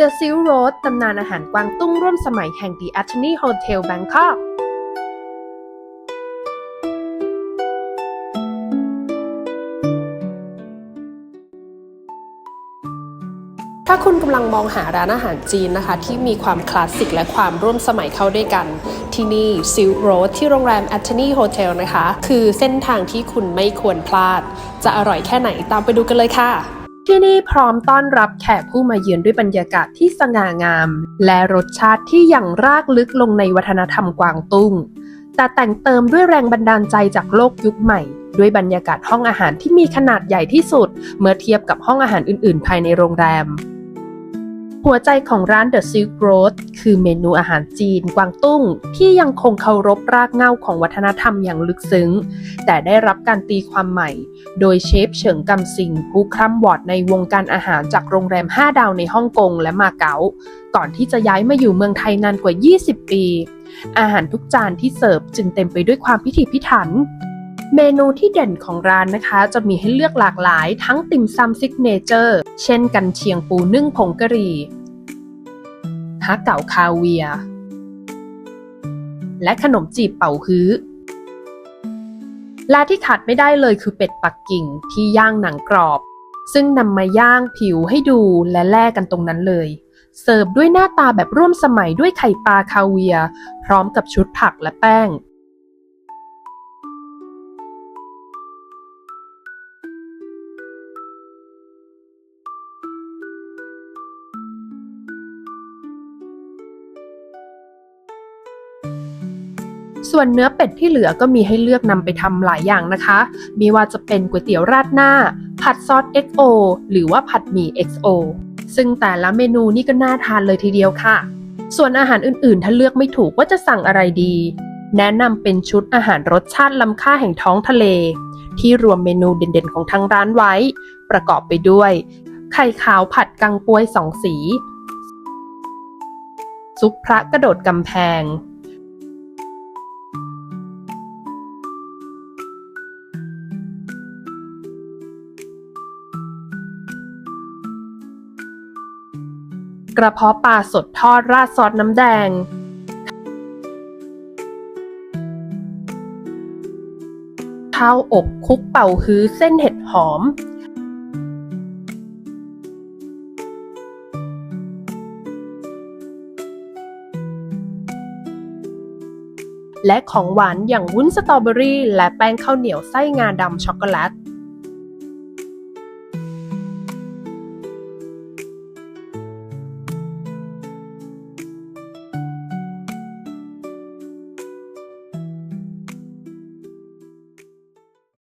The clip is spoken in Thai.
The Silk Road ตำนานอาหารกวางตุ้งร่วมสมัยแห่ง The Attorney Hotel Bangkok ถ้าคุณกำลังมองหาร้านอาหารจีนนะคะ ที่มีความคลาสสิกและความร่วมสมัยเข้าด้วยกัน ที่นี่ Silk Road ที่โรงแรม Attorney Hotel นะคะ คือเส้นทางที่คุณไม่ควรพลาด จะอร่อยแค่ไหนตามไปดูกันเลยค่ะ ที่นี่พร้อมต้อนรับแขกผู้มาเยือนด้วยบรรยากาศที่สง่างาม และรสชาติที่ยังรากลึกลงในวัฒนธรรมกวางตุ้ง แต่แต่งเติมด้วยแรงบันดาลใจจากโลกยุคใหม่ ด้วยบรรยากาศห้องอาหารที่มีขนาดใหญ่ที่สุด เมื่อเทียบกับห้องอาหารอื่นๆ ภายในโรงแรม หัวใจของร้าน The Silk Road คือเมนูอาหารจีนกวางตุ้ง ที่ยังคงเคารพรากเหง้าของวัฒนธรรมอย่างลึกซึ้ง แต่ได้รับการตีความใหม่ โดยเชฟเฉิงกำซิงผู้คร่ำวอดในวงการอาหารจากโรงแรม 5 ดาวในฮ่องกงและมาเก๊าก่อนที่จะย้ายมาอยู่เมืองไทยนานกว่า 20 ปี อาหารทุกจานที่เสิร์ฟจึงเต็มไปด้วยความพิถีพิถัน เมนูที่เด่นของร้านนะคะ จะมีให้เลือกหลากหลายทั้งติ่มซำซิกเนเจอร์ เช่นกันเชียงปูนึ่งผงกะหรี่ฮะเก่าคาเวีย และขนมจีบเป่าฮื้อและที่ขาดไม่ได้เลยคือเป็ดปักกิ่งที่ย่างหนังกรอบ ซึ่งนำมาย่างผิวให้ดูและแลกกันตรงนั้นเลย เสิร์ฟด้วยหน้าตาแบบร่วมสมัยด้วยไข่ปลาคาเวีย พร้อมกับชุดผักและแป้ง ส่วนเนื้อเป็ดที่เหลือก็มีให้เลือกนำไปทำหลายอย่างนะคะ มีว่าจะเป็นก๋วยเตี๋ยวราดหน้า ผัดซอส XO หรือว่าผัดหมี่ XO ซึ่งแต่ละเมนูนี่ก็น่าทานเลยทีเดียวค่ะ ส่วนอาหารอื่นๆ ถ้าเลือกไม่ถูกว่าจะสั่งอะไรดี แนะนำเป็นชุดอาหารรสชาติล้ำค่าแห่งท้องทะเล ที่รวมเมนูเด่นๆ ของทางร้านไว้ ประกอบไปด้วย ไข่ขาวผัดกังปวยสองสี ซุปพระกระโดดกำแพง กระเพาะปลาสดทอดราดซอสน้ำแดง ข้าวอบคุกเป่าฮื้อเส้นเห็ดหอม และของหวานอย่างวุ้นสตรอเบอรี่ และแป้งข้าวเหนียวไส้งาดำช็อกโกแลต